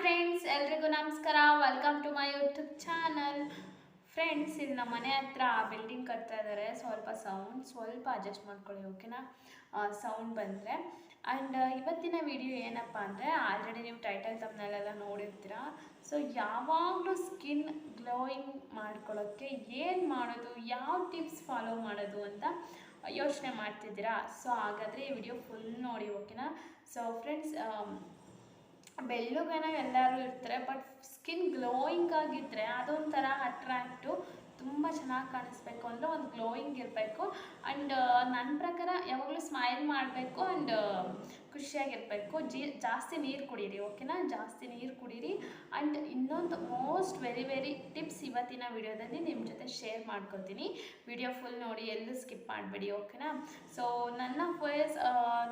Friends ಎಲ್ರಿಗೂ ನಮಸ್ಕಾರ. Welcome to my YouTube channel friends ಇಲ್ಲಿ ನಮ್ಮ ಮನೆ ಹತ್ರ ಬಿಲ್ಡಿಂಗ್ ಕಟ್ತಾ ಇದ್ದಾರೆ ಸ್ವಲ್ಪ ಸೌಂಡ್ ಸ್ವಲ್ಪ ಅಡ್ಜಸ್ಟ್ ಮಾಡ್ಕೊಳ್ಳಿ ಓಕೆನಾ ಸೌಂಡ್ ಬಂದರೆ. ಆ್ಯಂಡ್ ಇವತ್ತಿನ ವಿಡಿಯೋ ಏನಪ್ಪ ಅಂದರೆ ಆಲ್ರೆಡಿ ನೀವು ಟೈಟಲ್ ತಮ್ಮನೆಲ್ಲ ನೋಡಿರ್ತೀರ. ಸೊ ಯಾವಾಗಲೂ ಸ್ಕಿನ್ ಗ್ಲೋಯಿಂಗ್ ಮಾಡ್ಕೊಳ್ಳೋಕ್ಕೆ ಏನು ಮಾಡೋದು, ಯಾವ ಟಿಪ್ಸ್ ಫಾಲೋ ಮಾಡೋದು ಅಂತ ಯೋಚನೆ ಮಾಡ್ತಿದ್ದೀರಾ. ಸೊ ಹಾಗಾದರೆ ಈ ವಿಡಿಯೋ ಫುಲ್ ನೋಡಿ ಓಕೆನಾ ಸೊ ಫ್ರೆಂಡ್ಸ್ ಬೆಳ್ಳಗನ ಎಲ್ಲರೂ ಇರ್ತಾರೆ ಬಟ್ ಸ್ಕಿನ್ ಗ್ಲೋಯಿಂಗ್ ಆಗಿದ್ದರೆ ಅದೊಂಥರ ಅಟ್ರಾಕ್ಟು ತುಂಬ ಚೆನ್ನಾಗಿ ಕಾಣಿಸ್ಬೇಕು ಅಂದರೆ ಒಂದು ಗ್ಲೋಯಿಂಗ್ ಇರಬೇಕು. ಆ್ಯಂಡ್ ನನ್ನ ಪ್ರಕಾರ ಯಾವಾಗಲೂ ಸ್ಮೈಲ್ ಮಾಡಬೇಕು ಆ್ಯಂಡ್ ಖುಷಿಯಾಗಿರಬೇಕು. ಜೀ, ಜಾಸ್ತಿ ನೀರು ಕುಡೀರಿ ಓಕೆನಾ ಜಾಸ್ತಿ ನೀರು ಕುಡೀರಿ. ಆ್ಯಂಡ್ ಇನ್ನೊಂದು ಮೋಸ್ಟ್ ವೆರಿ ವೆರಿ ಟಿಪ್ಸ್ ಇವತ್ತಿನ ವಿಡಿಯೋದಲ್ಲಿ ನಿಮ್ಮ ಜೊತೆ ಶೇರ್ ಮಾಡ್ಕೊತೀನಿ ವಿಡಿಯೋ ಫುಲ್ ನೋಡಿ ಎಲ್ಲೂ ಸ್ಕಿಪ್ ಮಾಡಬೇಡಿ ಓಕೆನಾ ಸೊ ನನ್ನ ಫೇಸ್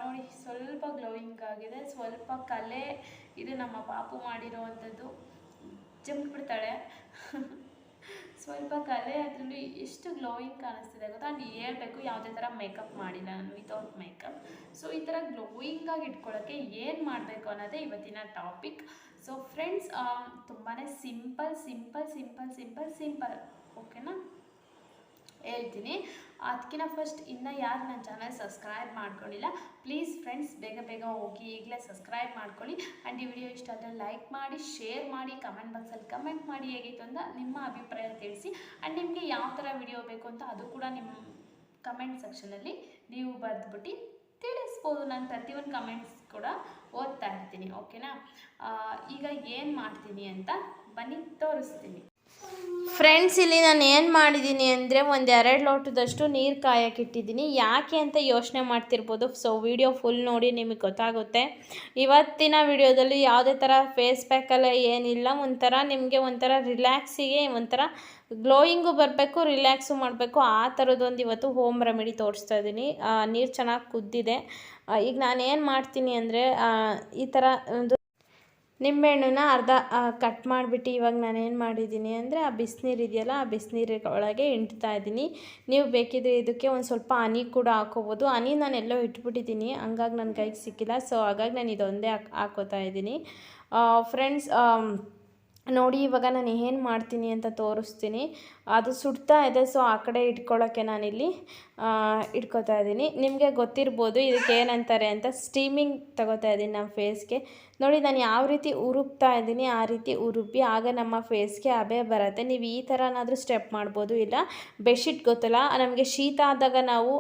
ನೋಡಿ ಗ್ಲೋಯಿಂಗ್ ಆಗಿದೆ. ಸ್ವಲ್ಪ ಕಲೆ ಇದು ನಮ್ಮ ಪಾಪು ಮಾಡಿರೋವಂಥದ್ದು ಜಂಪ್ಬಿಡ್ತಾಳೆ ಸ್ವಲ್ಪ ಕಲೆ ಅದರಲ್ಲಿ ಎಷ್ಟು ಗ್ಲೋಯಿಂಗ್ ಕಾಣಿಸ್ತಿದೆ ಗೊತ್ತಾ? ನಾನು ಹೇಳ್ಬೇಕು ಯಾವುದೇ ಥರ ಮೇಕಪ್ ಮಾಡಿಲ್ಲ ನಾನು ವಿತೌಟ್ ಮೇಕಪ್ ಸೊ ಈ ಥರ ಗ್ಲೋಯಿಂಗಾಗಿ ಇಟ್ಕೊಳ್ಳೋಕ್ಕೆ ಏನು ಮಾಡಬೇಕು ಅನ್ನೋದೇ ಇವತ್ತಿನ ಟಾಪಿಕ್ ಸೊ ಫ್ರೆಂಡ್ಸ್ ತುಂಬಾ simple simple simple simple simple ಓಕೆನಾ ಹೇಳ್ತೀನಿ. ಅದಕ್ಕಿಂತ ಫಸ್ಟ್ ಇನ್ನು ಯಾರು ನನ್ನ ಚಾನಲ್ ಸಬ್ಸ್ಕ್ರೈಬ್ ಮಾಡ್ಕೊಂಡಿಲ್ಲ ಪ್ಲೀಸ್ ಫ್ರೆಂಡ್ಸ್ ಬೇಗ ಬೇಗ ಹೋಗಿ ಈಗಲೇ ಸಬ್ಸ್ಕ್ರೈಬ್ ಮಾಡ್ಕೊಳ್ಳಿ. ಆ್ಯಂಡ್ ಈ ವಿಡಿಯೋ ಇಷ್ಟ ಆದರೆ ಲೈಕ್ ಮಾಡಿ ಶೇರ್ ಮಾಡಿ ಕಮೆಂಟ್ ಬಾಕ್ಸಲ್ಲಿ ಕಮೆಂಟ್ ಮಾಡಿ ಹೇಗಿತ್ತು ಅಂತ ನಿಮ್ಮ ಅಭಿಪ್ರಾಯ ತಿಳಿಸಿ. ಆ್ಯಂಡ್ ನಿಮಗೆ ಯಾವ ಥರ ವಿಡಿಯೋ ಬೇಕು ಅಂತ ಅದು ಕೂಡ ನಿಮ್ಮ ಕಮೆಂಟ್ ಸೆಕ್ಷನಲ್ಲಿ ನೀವು ಬರೆದ್ಬಿಟ್ಟು ತಿಳಿಸ್ಬೋದು. ನಾನು ಪ್ರತಿಯೊಂದು ಕಮೆಂಟ್ಸ್ ಕೂಡ ಓದ್ತಾ ಇರ್ತೀನಿ ಓಕೆನಾ ಈಗ ಏನು ಮಾಡ್ತೀನಿ ಅಂತ ಬನ್ನಿ, ತೋರಿಸ್ತೀನಿ. ಫ್ರೆಂಡ್ಸ್ ಇಲ್ಲಿ ನಾನು ಏನು ಮಾಡಿದ್ದೀನಿ ಅಂದರೆ ಒಂದು ಎರಡು ಲೋಟದಷ್ಟು ನೀರು ಕಾಯಕ್ಕೆ ಇಟ್ಟಿದ್ದೀನಿ ಯಾಕೆ ಅಂತ ಯೋಚನೆ ಮಾಡ್ತಿರ್ಬೋದು. ಸೊ ವಿಡಿಯೋ ಫುಲ್ ನೋಡಿ ನಿಮಗೆ ಗೊತ್ತಾಗುತ್ತೆ. ಇವತ್ತಿನ ವಿಡಿಯೋದಲ್ಲಿ ಯಾವುದೇ ಥರ ಫೇಸ್ ಪ್ಯಾಕಲ್ಲ ಏನಿಲ್ಲ. ಒಂಥರ ನಿಮಗೆ ಒಂಥರ ರಿಲ್ಯಾಕ್ಸಿಗೆ ಒಂಥರ ಗ್ಲೋಯಿಂಗು ಬರಬೇಕು ರಿಲ್ಯಾಕ್ಸು ಮಾಡಬೇಕು. ಆ ಥರದ್ದೊಂದು ಇವತ್ತು ಹೋಮ್ ರೆಮಿಡಿ ತೋರಿಸ್ತಾ ಇದ್ದೀನಿ ನೀರು ಚೆನ್ನಾಗಿ ಕುದ್ದಿದೆ. ಈಗ ನಾನು ಏನು ಮಾಡ್ತೀನಿ ಅಂದರೆ ಈ ಥರ ಒಂದು ನಿಂಬೆಹಣ್ಣನ್ನ ಅರ್ಧ ಕಟ್ ಮಾಡಿಬಿಟ್ಟು ಇವಾಗ ನಾನು ಏನು ಮಾಡಿದ್ದೀನಿ ಅಂದರೆ ಆ ಬಿಸಿನೀರು ಇದೆಯಲ್ಲ, ಆ ಬಿಸಿನೀರು ಒಳಗೆ ಇಂಟ್ತಾ ಇದ್ದೀನಿ. ನೀವು ಬೇಕಿದ್ರೆ ಇದಕ್ಕೆ ಒಂದು ಸ್ವಲ್ಪ ಹನಿ ಕೂಡ ಹಾಕೋಬೋದು. ಹನಿ ನಾನು ಎಲ್ಲೋ ಇಟ್ಬಿಟ್ಟಿದ್ದೀನಿ, ಹಂಗಾಗಿ ನನ್ನ ಕೈಗೆ ಸಿಕ್ಕಿಲ್ಲ. ಸೊ ಹಾಗಾಗಿ ನಾನು ಇದೊಂದೇ ಹಾಕ್, ಹಾಕೋತಾ ಇದ್ದೀನಿ. ಫ್ರೆಂಡ್ಸ್ ನೋಡಿ, ಇವಾಗ ನಾನು ಏನು ಮಾಡ್ತೀನಿ ಅಂತ ತೋರಿಸ್ತೀನಿ. ಅದು ಸುಡ್ತಾ ಇದೆ ಸೊ ಆ ಕಡೆ ಇಟ್ಕೊಳ್ಳೋಕ್ಕೆ ನಾನಿಲ್ಲಿ ಇಟ್ಕೋತಾ ಇದ್ದೀನಿ. ನಿಮಗೆ ಗೊತ್ತಿರ್ಬೋದು ಇದಕ್ಕೆ ಏನಂತಾರೆ ಅಂತ. ಸ್ಟೀಮಿಂಗ್ ತಗೋತಾ ಇದ್ದೀನಿ ನಮ್ಮ ಫೇಸ್ಗೆ ನೋಡಿ, ನಾನು ಯಾವ ರೀತಿ ಉರುಪ್ತಾ ಇದ್ದೀನಿ, ಆ ರೀತಿ ಉರುಪಿ ಆಗ ನಮ್ಮ ಫೇಸ್ಗೆ ಅಬೆ ಬರುತ್ತೆ. ನೀವು ಈ ಥರನಾದರೂ ಸ್ಟೆಪ್ ಮಾಡ್ಬೋದು, ಇಲ್ಲ? ಬೆಡ್ಶೀಟ್ ಗೊತ್ತಲ್ಲ? ನಮಗೆ ಶೀತ ಆದಾಗ ನಾವು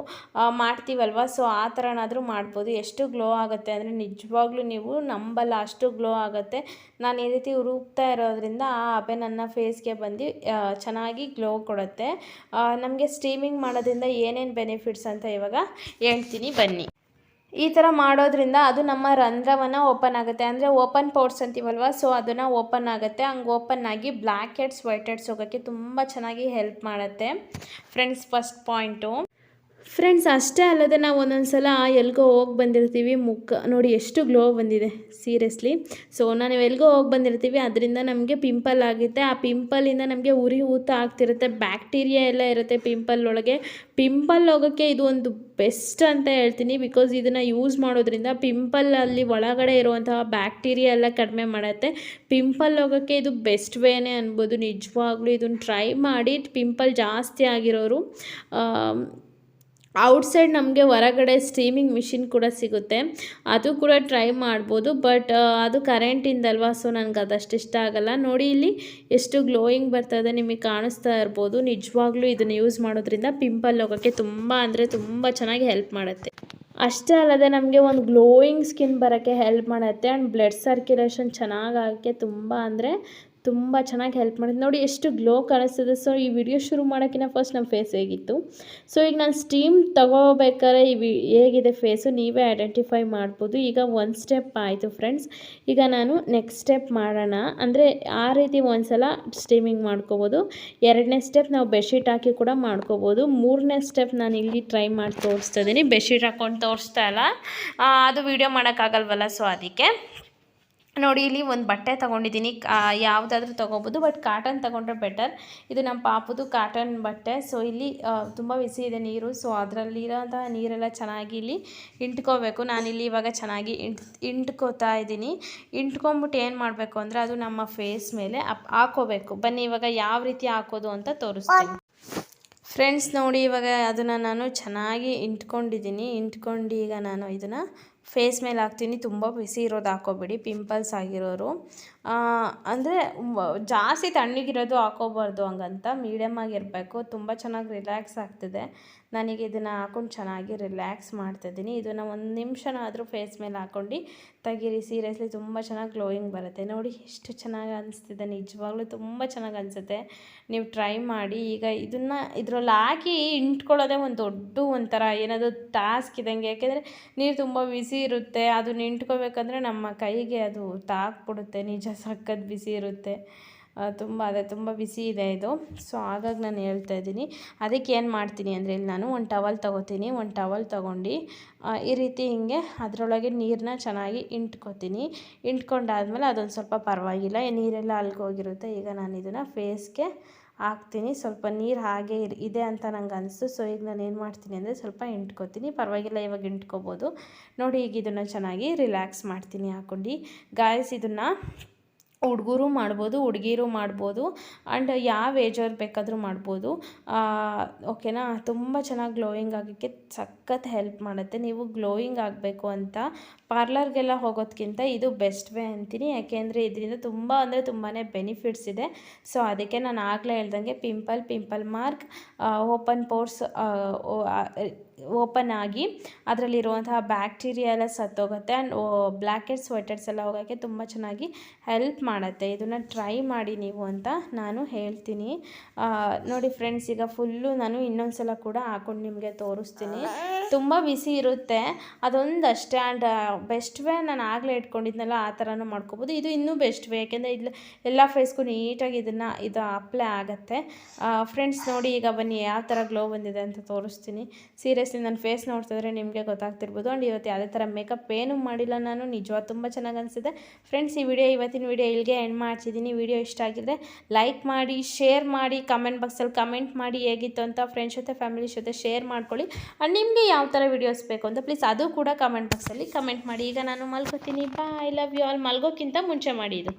ಮಾಡ್ತೀವಲ್ವ? ಸೊ ಆ ಥರನಾದರೂ ಮಾಡ್ಬೋದು. ಎಷ್ಟು ಗ್ಲೋ ಆಗುತ್ತೆ ಅಂದರೆ ನಿಜವಾಗ್ಲೂ ನೀವು ನಂಬಲ್ಲ ಅಷ್ಟು ಗ್ಲೋ ಆಗುತ್ತೆ. ನಾನು ಈ ರೀತಿ ಉರುಪ್ತಾ ಇರೋದ್ರಿಂದ ಆ ಹಬೆ ನನ್ನ ಫೇಸ್ಗೆ ಬಂದು ಚೆನ್ನಾಗಿ ಗ್ಲೋ ಕೊಡುತ್ತೆ. ನಮಗೆ ಸ್ಟೀಮಿಂಗ್ ಮಾಡೋದ್ರಿಂದ ಏನೇನು ಬೆನಿಫಿಟ್ಸ್ ಅಂತ ಇವಾಗ ಹೇಳ್ತೀನಿ, ಬನ್ನಿ. ಈ ಥರ ಮಾಡೋದ್ರಿಂದ ಅದು ನಮ್ಮ ರಂಧ್ರವನ್ನು ಓಪನ್ ಆಗುತ್ತೆ. ಅಂದರೆ ಓಪನ್ ಪೋರ್ಟ್ಸ್ ಅಂತೀವಲ್ವ ಸೊ ಅದನ್ನು ಓಪನ್ ಆಗುತ್ತೆ. ಹಂಗೆ ಓಪನ್ ಆಗಿ ಬ್ಲ್ಯಾಕ್ ಹೆಡ್ಸ್ ವೈಟ್ ಹೆಡ್ಸ್ ಹೋಗೋಕ್ಕೆ ತುಂಬ ಚೆನ್ನಾಗಿ ಹೆಲ್ಪ್ ಮಾಡುತ್ತೆ. ಫ್ರೆಂಡ್ಸ್ ಫಸ್ಟ್ ಪಾಯಿಂಟು ಫ್ರೆಂಡ್ಸ್ ಅಷ್ಟೇ ಅಲ್ಲದೆ ನಾವು ಒಂದೊಂದು ಸಲ ಎಲ್ಗೋ ಹೋಗಿ ಬಂದಿರ್ತೀವಿ. ಮುಖ ನೋಡಿ ಎಷ್ಟು ಗ್ಲೋ ಬಂದಿದೆ. ಸೀರಿಯಸ್ಲಿ ಸೊ ನಾವು ಎಲ್ಗೋ ಹೋಗಿ ಬಂದಿರ್ತೀವಿ. ಅದರಿಂದ ನಮಗೆ ಪಿಂಪಲ್ ಆಗುತ್ತೆ. ಆ ಪಿಂಪಲಿಂದ ನಮಗೆ ಉರಿ ಊತ ಆಗ್ತಿರುತ್ತೆ. ಬ್ಯಾಕ್ಟೀರಿಯಾ ಎಲ್ಲ ಇರುತ್ತೆ ಪಿಂಪಲ್ ಒಳಗೆ. ಪಿಂಪಲ್ ಹೋಗೋಕ್ಕೆ ಇದು ಒಂದು ಬೆಸ್ಟ್ ಅಂತ ಹೇಳ್ತೀನಿ. ಬಿಕಾಸ್ ಇದನ್ನು ಯೂಸ್ ಮಾಡೋದ್ರಿಂದ ಪಿಂಪಲ್ ಅಲ್ಲಿ ಒಳಗಡೆ ಇರುವಂತಹ ಬ್ಯಾಕ್ಟೀರಿಯಾ ಎಲ್ಲ ಕಡಿಮೆ ಮಾಡುತ್ತೆ. ಪಿಂಪಲ್ ಹೋಗೋಕ್ಕೆ ಇದು ಬೆಸ್ಟ್ ವೇನೇ ಅನ್ಬೋದು. ನಿಜವಾಗ್ಲೂ ಇದನ್ನು ಟ್ರೈ ಮಾಡಿ. ಪಿಂಪಲ್ ಜಾಸ್ತಿ ಆಗಿರೋರು ಔಟ್ಸೈಡ್ ನಮಗೆ ಹೊರಗಡೆ ಸ್ಟ್ರೀಮಿಂಗ್ ಮಿಷಿನ್ ಕೂಡ ಸಿಗುತ್ತೆ. ಅದು ಕೂಡ ಟ್ರೈ ಮಾಡ್ಬೋದು ಬಟ್ ಅದು ಕರೆಂಟಿಂದಲ್ವಾ ಸೊ ನನಗೆ ಅದಷ್ಟು ಇಷ್ಟ ಆಗಲ್ಲ. ನೋಡಿ ಇಲ್ಲಿ ಎಷ್ಟು ಗ್ಲೋಯಿಂಗ್ ಬರ್ತದೆ ನಿಮಗೆ ಕಾಣಿಸ್ತಾ ಇರ್ಬೋದು. ನಿಜವಾಗ್ಲೂ ಇದನ್ನು ಯೂಸ್ ಮಾಡೋದ್ರಿಂದ ಪಿಂಪಲ್ ಹೋಗೋಕ್ಕೆ ತುಂಬ, ಅಂದರೆ ತುಂಬ ಚೆನ್ನಾಗಿ ಹೆಲ್ಪ್ ಮಾಡುತ್ತೆ. ಅಷ್ಟೇ ಅಲ್ಲದೆ ನಮಗೆ ಒಂದು ಗ್ಲೋಯಿಂಗ್ ಸ್ಕಿನ್ ಬರೋಕ್ಕೆ ಹೆಲ್ಪ್ ಮಾಡುತ್ತೆ ಆ್ಯಂಡ್ ಬ್ಲಡ್ ಸರ್ಕ್ಯುಲೇಷನ್ ಚೆನ್ನಾಗಿ ಆಗೋಕ್ಕೆ ತುಂಬ, ಅಂದರೆ ತುಂಬ ಚೆನ್ನಾಗಿ ಹೆಲ್ಪ್ ಮಾಡಿದೆ. ನೋಡಿ ಎಷ್ಟು ಗ್ಲೋ ಕಾಣಿಸ್ತದೆ. ಸೊ ಈ ವಿಡಿಯೋ ಶುರು ಮಾಡೋಕ್ಕಿಂತ ಫಸ್ಟ್ ನಮ್ಮ ಫೇಸ್ ಹೇಗಿತ್ತು? ಸೊ ಈಗ ನಾನು ಸ್ಟೀಮ್ ತಗೋಬೇಕಾದ್ರೆ ಈ ವಿ, ಹೇಗಿದೆ ಫೇಸು ನೀವೇ ಐಡೆಂಟಿಫೈ ಮಾಡ್ಬೋದು. ಈಗ ಒಂದು ಸ್ಟೆಪ್ ಆಯಿತು ಫ್ರೆಂಡ್ಸ್ ಈಗ ನಾನು ನೆಕ್ಸ್ಟ್ ಸ್ಟೆಪ್ ಮಾಡೋಣ. ಅಂದರೆ ಆ ರೀತಿ ಒಂದು ಸಲ ಸ್ಟೀಮಿಂಗ್ ಮಾಡ್ಕೋಬೋದು. ಎರಡನೇ ಸ್ಟೆಪ್ ನಾವು ಬೆಡ್ಶೀಟ್ ಹಾಕಿ ಕೂಡ ಮಾಡ್ಕೋಬೋದು. ಮೂರನೇ ಸ್ಟೆಪ್ ನಾನು ಇಲ್ಲಿ ಟ್ರೈ ಮಾಡಿ ತೋರಿಸ್ತಾ ಇದ್ದೀನಿ ಬೆಡ್ಶೀಟ್ ಹಾಕ್ಕೊಂಡು ತೋರಿಸ್ತಾ ಇಲ್ಲ. ಅದು ವೀಡಿಯೋ ಮಾಡೋಕ್ಕಾಗಲ್ವಲ್ಲ ಸೊ ಅದಕ್ಕೆ ನೋಡಿ, ಇಲ್ಲಿ ಒಂದು ಬಟ್ಟೆ ತೊಗೊಂಡಿದ್ದೀನಿ. ಯಾವುದಾದ್ರೂ ತೊಗೋಬೋದು, ಬಟ್ ಕಾಟನ್ ತೊಗೊಂಡ್ರೆ ಬೆಟರ್ ಇದು ನಮ್ಮ ಪಾಪದು ಕಾಟನ್ ಬಟ್ಟೆ. ಸೊ ಇಲ್ಲಿ ತುಂಬ ಬಿಸಿ ಇದೆ ನೀರು. ಸೊ ಅದರಲ್ಲಿರೋಂಥ ನೀರೆಲ್ಲ ಚೆನ್ನಾಗಿ ಇಲ್ಲಿ ಇಂಟ್ಕೋಬೇಕು. ನಾನಿಲ್ಲಿ ಇವಾಗ ಚೆನ್ನಾಗಿ ಇಂಟ್, ಇಂಟ್ಕೋತಾ ಇದ್ದೀನಿ. ಇಂಟ್ಕೊಂಬಿಟ್ಟು ಏನು ಮಾಡಬೇಕು ಅಂದರೆ, ಅದು ನಮ್ಮ ಫೇಸ್ ಮೇಲೆ ಹಾಕೋಬೇಕು. ಬನ್ನಿ, ಇವಾಗ ಯಾವ ರೀತಿ ಹಾಕೋದು ಅಂತ ತೋರಿಸ್ತೀನಿ. ಫ್ರೆಂಡ್ಸ್ ನೋಡಿ, ಇವಾಗ ಅದನ್ನು ನಾನು ಚೆನ್ನಾಗಿ ಇಂಟ್ಕೊಂಡಿದ್ದೀನಿ. ಇಂಟ್ಕೊಂಡು ಈಗ ನಾನು ಇದನ್ನು ಫೇಸ್ ಮೇಲೆ ಹಾಕ್ತೀನಿ. ತುಂಬ ಬಿಸಿ ಇರೋದು ಹಾಕೋಬೇಡಿ. ಪಿಂಪಲ್ಸ್ ಆಗಿರೋರು. ಅಂದರೆ ಜಾಸ್ತಿ ತಣ್ಣಗಿರೋದು ಹಾಕೋಬಾರ್ದು ಹಂಗಂತ. ಮೀಡಿಯಮ್ ಆಗಿರಬೇಕು. ತುಂಬ ಚೆನ್ನಾಗಿ ರಿಲ್ಯಾಕ್ಸ್ ಆಗ್ತಿದೆ. ನನಗೆ ಇದನ್ನು ಹಾಕೊಂಡು ಚೆನ್ನಾಗಿ ರಿಲ್ಯಾಕ್ಸ್ ಮಾಡ್ತಿದ್ದೀನಿ. ಇದನ್ನು ಒಂದು ನಿಮಿಷನಾದರೂ ಫೇಸ್ ಮೇಲೆ ಹಾಕ್ಕೊಂಡು ತೆಗೀರಿ. ಸೀರಿಯಸ್ಲಿ ತುಂಬ ಚೆನ್ನಾಗಿ ಗ್ಲೋಯಿಂಗ್ ಬರುತ್ತೆ. ನೋಡಿ ಎಷ್ಟು ಚೆನ್ನಾಗಿ ಅನಿಸ್ತಿದೆ. ನಿಜವಾಗ್ಲೂ ತುಂಬ ಚೆನ್ನಾಗಿ ಅನಿಸುತ್ತೆ. ನೀವು ಟ್ರೈ ಮಾಡಿ. ಈಗ ಇದನ್ನು ಇದರಲ್ಲಿ ಹಾಕಿ ಇಂಟ್ಕೊಳ್ಳೋದೇ ಒಂದು ದೊಡ್ಡ ಒಂಥರ ಏನಾದರೂ ಟಾಸ್ಕ್ ಇದ್ದಂಗೆ. ಯಾಕೆಂದರೆ ನೀರು ತುಂಬ ಬಿಸಿ ಇರುತ್ತೆ ಅದನ್ನ ಇಂಟ್ಕೋಬೇಕಂದ್ರೆ ನಮ್ಮ ಕೈಗೆ ಅದು ತಾಕ್ಬಿಡುತ್ತೆ ನಿಜ ಸಖತ್ ಬಿಸಿ ಇರುತ್ತೆ. ತುಂಬ, ಅದೇ ತುಂಬ ಬಿಸಿ ಇದೆ ಇದು. ಸೊ ಹಾಗಾಗಿ ನಾನು ಹೇಳ್ತಾ ಇದ್ದೀನಿ. ಅದಕ್ಕೆ ಏನು ಮಾಡ್ತೀನಿ ಅಂದರೆ, ಇಲ್ಲಿ ನಾನು ಒಂದು ಟವಲ್ ತೊಗೋತೀನಿ. ಒಂದು ಟವಲ್ ತೊಗೊಂಡು ಈ ರೀತಿ ಹಿಂಗೆ ಅದರೊಳಗೆ ನೀರನ್ನ ಚೆನ್ನಾಗಿ ಇಂಟ್ಕೊತೀನಿ. ಇಂಟ್ಕೊಂಡಾದ್ಮೇಲೆ ಅದೊಂದು ಸ್ವಲ್ಪ ಪರವಾಗಿಲ್ಲ. ನೀರೆಲ್ಲ ಅಲ್ಗೋಗಿರುತ್ತೆ. ಈಗ ನಾನು ಇದನ್ನು ಫೇಸ್ಗೆ ಹಾಕ್ತೀನಿ. ಸ್ವಲ್ಪ ನೀರು ಹಾಗೆ ಇದೆ ಅಂತ ನಂಗೆ ಅನಿಸ್ತು ಸೊ ಈಗ ನಾನು ಏನು ಮಾಡ್ತೀನಿ ಅಂದರೆ ಸ್ವಲ್ಪ ಇಂಟ್ಕೊತೀನಿ. ಪರವಾಗಿಲ್ಲ, ಇವಾಗ ಇಂಟ್ಕೋಬೋದು. ನೋಡಿ, ಈಗ ಇದನ್ನು ಚೆನ್ನಾಗಿ ರಿಲ್ಯಾಕ್ಸ್ ಮಾಡ್ತೀನಿ ಹಾಕ್ಕೊಂಡು ಗಾಯಸ್ ಇದನ್ನು ಹುಡುಗರು ಮಾಡ್ಬೋದು, ಹುಡುಗಿರು ಮಾಡ್ಬೋದು ಆ್ಯಂಡ್ ಯಾವ ಏಜವ್ರು ಬೇಕಾದರೂ ಮಾಡ್ಬೋದು. ಓಕೆನಾ ತುಂಬ ಚೆನ್ನಾಗಿ ಗ್ಲೋಯಿಂಗ್ ಆಗೋಕ್ಕೆ ಸಖತ್ ಹೆಲ್ಪ್ ಮಾಡುತ್ತೆ. ನೀವು ಗ್ಲೋಯಿಂಗ್ ಆಗಬೇಕು ಅಂತ ಪಾರ್ಲರ್ಗೆಲ್ಲ ಹೋಗೋದಕ್ಕಿಂತ ಇದು ಬೆಸ್ಟ್ ವೇ ಅಂತೀನಿ. ಯಾಕೆಂದರೆ ಇದರಿಂದ ತುಂಬ ಅಂದರೆ ತುಂಬಾ ಬೆನಿಫಿಟ್ಸ್ ಇದೆ. ಸೊ ಅದಕ್ಕೆ ನಾನು ಆಗಲೇ ಹೇಳ್ದಂಗೆ pimple pimple mark open pores open ಆಗಿ ಅದರಲ್ಲಿರುವಂತಹ ಬ್ಯಾಕ್ಟೀರಿಯಾ ಎಲ್ಲ ಸತ್ತೋಗುತ್ತೆ ಆ್ಯಂಡ್ ಬ್ಲ್ಯಾಕ್ ಹೆಡ್ ಸ್ವೆಟರ್ಸ್ ಎಲ್ಲ ಹೋಗೋಕ್ಕೆ ತುಂಬ ಚೆನ್ನಾಗಿ ಹೆಲ್ಪ್ ಮಾಡುತ್ತೆ. ಇದನ್ನು ಟ್ರೈ ಮಾಡಿ ನೀವು ಅಂತ ನಾನು ಹೇಳ್ತೀನಿ. ನೋಡಿ ಫ್ರೆಂಡ್ಸ್ ಈಗ ಫುಲ್ಲು ನಾನು ಇನ್ನೊಂದು ಸಲ ಕೂಡ ಹಾಕೊಂಡು ನಿಮಗೆ ತೋರಿಸ್ತೀನಿ. ತುಂಬ ಬಿಸಿ ಇರುತ್ತೆ. ಅದೊಂದು ಅಷ್ಟೇ ಆ್ಯಂಡ್ ಬೆಸ್ಟ್ ವೇ ನಾನು ಆಗಲೇ ಇಟ್ಕೊಂಡಿದ್ನಲ್ಲ, ಆ ಥರನೂ ಮಾಡ್ಕೋಬೋದು. ಇದು ಇನ್ನೂ ಬೆಸ್ಟ್ ವೇ ಯಾಕೆಂದರೆ ಇಲ್ಲಿ ಎಲ್ಲ ಫೇಸ್ಗೂ ನೀಟಾಗಿ ಇದನ್ನು, ಇದು ಅಪ್ಲೈ ಆಗುತ್ತೆ. ಫ್ರೆಂಡ್ಸ್ ನೋಡಿ ಈಗ ಬನ್ನಿ, ಯಾವ ಥರ ಗ್ಲೋ ಬಂದಿದೆ ಅಂತ ತೋರಿಸ್ತೀನಿ. ಸೀರಿಯಸ್ಲಿ ನನ್ನ ಫೇಸ್ ನೋಡ್ತಿದ್ರೆ ನಿಮಗೆ ಗೊತ್ತಾಗ್ತಿರ್ಬೋದು. ಆ್ಯಂಡ್ ಇವತ್ತು ಯಾವುದೇ ಥರ ಮೇಕಪ್ ಏನೂ ಮಾಡಿಲ್ಲ ನಾನು. ನಿಜವಾಗ ತುಂಬ ಚೆನ್ನಾಗಿ ಅನಿಸಿದೆ. ಫ್ರೆಂಡ್ಸ್ ಈ ವಿಡಿಯೋ ಇವತ್ತಿನ ವಿಡಿಯೋ ಇಲ್ಲಿಗೆ ಎಂಡ್ ಮಾಡ್ತಿದ್ದೀನಿ ವಿಡಿಯೋ ಇಷ್ಟ ಆಗಿದೆ ಲೈಕ್ ಮಾಡಿ ಶೇರ್ ಮಾಡಿ ಕಮೆಂಟ್ ಬಾಕ್ಸಲ್ಲಿ ಕಮೆಂಟ್ ಮಾಡಿ ಹೇಗಿತ್ತು ಅಂತ ಫ್ರೆಂಡ್ಸ್ ಜೊತೆ ಫ್ಯಾಮಿಲಿ ಜೊತೆ ಶೇರ್ ಮಾಡ್ಕೊಳ್ಳಿ. ಆ್ಯಂಡ್ ನಿಮಗೆ ಯಾವ ಥರ ವಿಡಿಯೋಸ್ ಬೇಕು ಅಂತ ಪ್ಲೀಸ್ ಅದು ಕೂಡ ಕಮೆಂಟ್ ಬಾಕ್ಸಲ್ಲಿ ಕಮೆಂಟ್ ಮಾಡಿ. ಈಗ ನಾನು ಮಲ್ಕೋತೀನಿ. ಐ ಲವ್ ಯು ಆಲ್ ಮಲ್ಗೋಕ್ಕಿಂತ ಮುಂಚೆ ಮಾಡಿ ಇದು.